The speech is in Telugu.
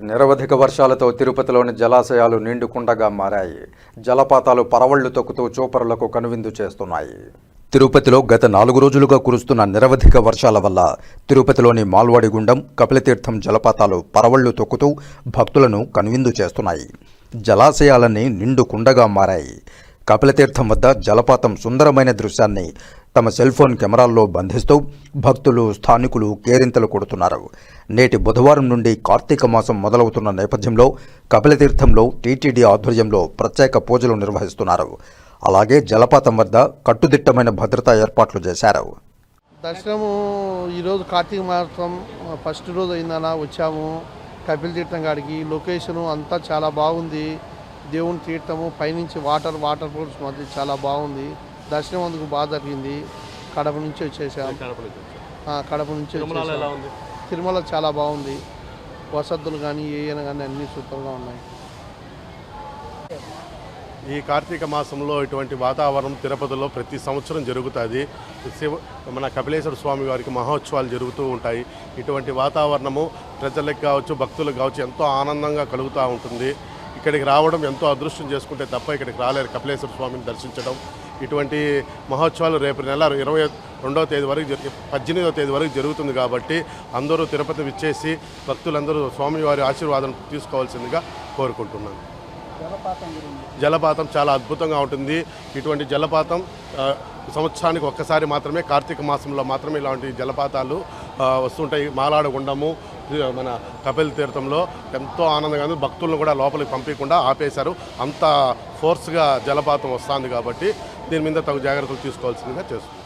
నిరవధిక వర్షాలతో తిరుపతిలోని జలాశయాలు నిండుకుండగా మారాయి. జలపాతాలు పరవళ్ళు తొక్కుతూ చూపరులకు కనువిందు చేస్తున్నాయి. తిరుపతిలో గత నాలుగు రోజులుగా కురుస్తున్న నిరవధిక వర్షాల వల్ల తిరుపతిలోని మాల్వాడి గుండం కపిలతీర్థం జలపాతాలు పరవళ్ళు తొక్కుతూ భక్తులను కనువిందు చేస్తున్నాయి. జలాశయాలన్నీ నిండు కుండగా మారాయి. కపిలతీర్థం వద్ద జలపాతం సుందరమైన దృశ్యాన్ని తమ సెల్ ఫోన్ కెమెరాల్లో బంధిస్తూ భక్తులు స్థానికులు కేరింతలు కొడుతున్నారు. నేటి బుధవారం నుండి కార్తీక మాసం మొదలవుతున్న నేపథ్యంలో కపిలతీర్థంలో టీటీడీ ఆధ్వర్యంలో ప్రత్యేక పూజలు నిర్వహిస్తున్నారు. అలాగే జలపాతం వద్ద కట్టుదిట్టమైన భద్రతా ఏర్పాట్లు చేశారు. దర్శనము ఈరోజు కార్తీక మాసం ఫస్ట్ రోజు అయిందన వచ్చాము. కపిలతీర్థం కాడికి లొకేషను అంతా చాలా బాగుంది. దేవుని తీర్థము పైనుంచి వాటర్ వాటర్ ఫోల్స్ మధ్య చాలా బాగుంది. దర్శనం అందుకు బాగా జరిగింది. కడప నుంచి వచ్చేసాం. ఆ, కడప నుంచి వచ్చేసాం. తిరుమల చాలా బాగుంది. వసతులు కానీ ఏమైనా కానీ అన్నీ సూపర్గా ఉన్నాయి. ఈ కార్తీక మాసంలో ఇటువంటి వాతావరణం తిరుపతిలో ప్రతి సంవత్సరం జరుగుతుంది. శివ మన కపిలేశ్వర స్వామి వారికి మహోత్సవాలు జరుగుతూ ఉంటాయి. ఇటువంటి వాతావరణము ప్రజలకు కావచ్చు భక్తులకు కావచ్చు ఎంతో ఆనందంగా కలుగుతూ ఉంటుంది. ఇక్కడికి రావడం ఎంతో అదృష్టం చేసుకుంటే తప్ప ఇక్కడికి రాలేరు. కపిలేశ్వర స్వామిని దర్శించడం ఇటువంటి మహోత్సవాలు రేపు నెల ఇరవై రెండవ తేదీ వరకు పద్దెనిమిదవ తేదీ వరకు జరుగుతుంది కాబట్టి అందరూ తిరుపతి విచ్చేసి భక్తులందరూ స్వామివారి ఆశీర్వాదం తీసుకోవాల్సిందిగా కోరుకుంటున్నాను. జలపాతం చాలా అద్భుతంగా ఉంటుంది. ఇటువంటి జలపాతం సంవత్సరానికి ఒక్కసారి మాత్రమే కార్తీక మాసంలో మాత్రమే ఇలాంటి జలపాతాలు వస్తుంటాయి. మాలాడ గుండము ఇది మన కపిల్ తీర్థంలో ఎంతో ఆనందంగా ఉంది. భక్తులను కూడా లోపలికి పంపించకుండా ఆపేశారు. అంత ఫోర్స్గా జలపాతం వస్తుంది కాబట్టి దీని మీద తగు జాగ్రత్తలు తీసుకోవాల్సిందిగా చేస్తుంది